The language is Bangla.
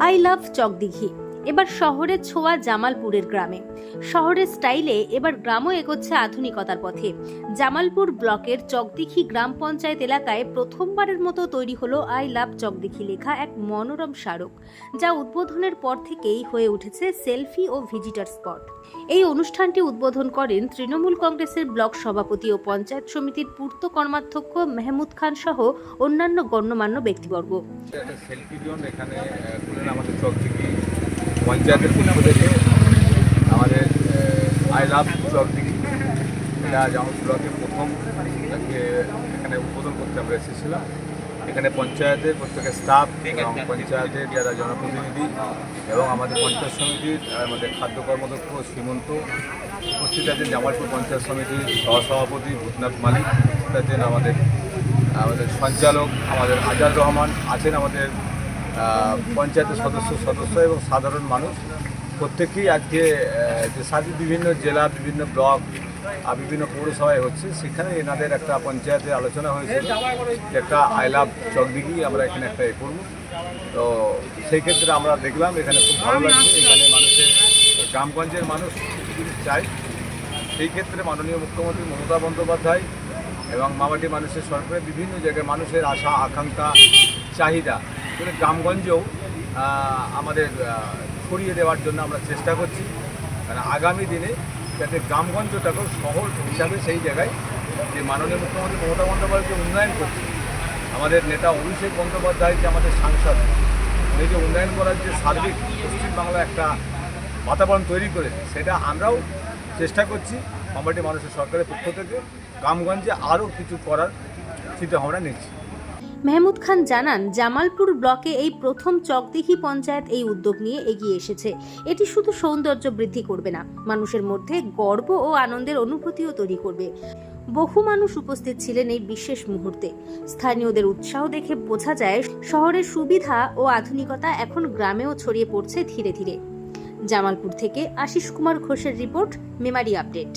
আই লাভ চকদিঘি এবার শহরের ছোঁয়া জামালপুরের গ্রামে। শহরের স্টাইলে এবার গ্রামও এগোচ্ছে আধুনিকতার পথে। জামালপুর ব্লকের চকদিঘি গ্রাম পঞ্চায়েত এলাকায় প্রথমবারের মতো তৈরি হলো আই লাভ চকদিঘি লেখা এক মনোরম স্মারক, যা উদ্বোধনের পর থেকেই হয়ে উঠেছে সেলফি ও ভিজিটার স্পট। এই অনুষ্ঠানটি উদ্বোধন করেন তৃণমূল কংগ্রেসের ব্লক সভাপতি ও পঞ্চায়েত সমিতির পূর্ত কর্মাধ্যক্ষ মেহমুদ খান সহ অন্যান্য গণ্যমান্য ব্যক্তিবর্গ। সেলফি জোন এখানে আমাদের চকদিঘি পঞ্চায়েতের পক্ষ থেকে আমাদের আই লাভ চকদিঘি এটা যেমন ব্লকে প্রথম। আজকে এখানে উদ্বোধন করতে আমরা এসেছিলাম। এখানে পঞ্চায়েতের প্রত্যেকের স্টাফ এবং পঞ্চায়েতের যারা জনপ্রতিনিধি এবং আমাদের পঞ্চায়েত সমিতির আমাদের খাদ্য কর্মদক্ষ শ্রীমন্ত উপস্থিত আছেন জামালপুর পঞ্চায়েত সমিতির সহসভাপতি ভূতনাথ মালিক। আছেন আমাদের আমাদের সঞ্চালক আমাদের আজাদ রহমান আছেন আমাদের পঞ্চায়েতের সদস্য সদস্য এবং সাধারণ মানুষ। প্রত্যেকেই আজকে যে সাথে বিভিন্ন জেলা, বিভিন্ন ব্লক আর বিভিন্ন পৌরসভায় হচ্ছে, সেখানে এনাদের একটা পঞ্চায়েতে আলোচনা হয়েছিল যে একটা আই লাভ চকদিঘি আমরা এখানে একটা এ করব। তো সেই ক্ষেত্রে আমরা দেখলাম, এখানে খুব ভালো লাগছে, এখানে মানুষের, গ্রামগঞ্জের মানুষ চায়। সেই ক্ষেত্রে মাননীয় মুখ্যমন্ত্রী মমতা বন্দ্যোপাধ্যায় এবং মামাটি মানুষের সরকারের বিভিন্ন জায়গায় মানুষের আশা, আকাঙ্ক্ষা, চাহিদা এগুলো গ্রামগঞ্জেও আমাদের ছড়িয়ে দেওয়ার জন্য আমরা চেষ্টা করছি। কারণ আগামী দিনে যাতে গ্রামগঞ্জটাকেও শহর হিসাবে সেই জায়গায় যে মাননীয় মুখ্যমন্ত্রী মমতা বন্দ্যোপাধ্যায় যে উন্নয়ন করছে, আমাদের নেতা অভিষেক বন্দ্যোপাধ্যায় যে আমাদের সাংসদ, উনি যে উন্নয়ন করার যে সার্বিক পশ্চিমবাংলা একটা বাতাবরণ তৈরি করেছে, সেটা আমরাও চেষ্টা করছি মামাটি মানুষের সরকারের পক্ষ থেকে গ্রামগঞ্জে আরও কিছু করার চিন্তাভাবনা নিচ্ছি। মেহমুদ খান জানান, জামালপুর ব্লকে এই প্রথম চকদিঘি পঞ্চায়েত এই উদ্যোগ নিয়ে এগিয়ে এসেছে। এটি শুধু সৌন্দর্য বৃদ্ধি করবে না, মানুষের মধ্যে গর্ব ও আনন্দের অনুভূতিও তৈরি করবে। বহু মানুষ উপস্থিত ছিলেন এই বিশেষ মুহূর্তে। স্থানীয়দের উৎসাহ দেখে বোঝা যায়, শহরের সুবিধা ও আধুনিকতা এখন গ্রামেও ছড়িয়ে পড়ছে ধীরে ধীরে। জামালপুর থেকে আশিস কুমার ঘোষের রিপোর্ট, মেমারি আপডেট।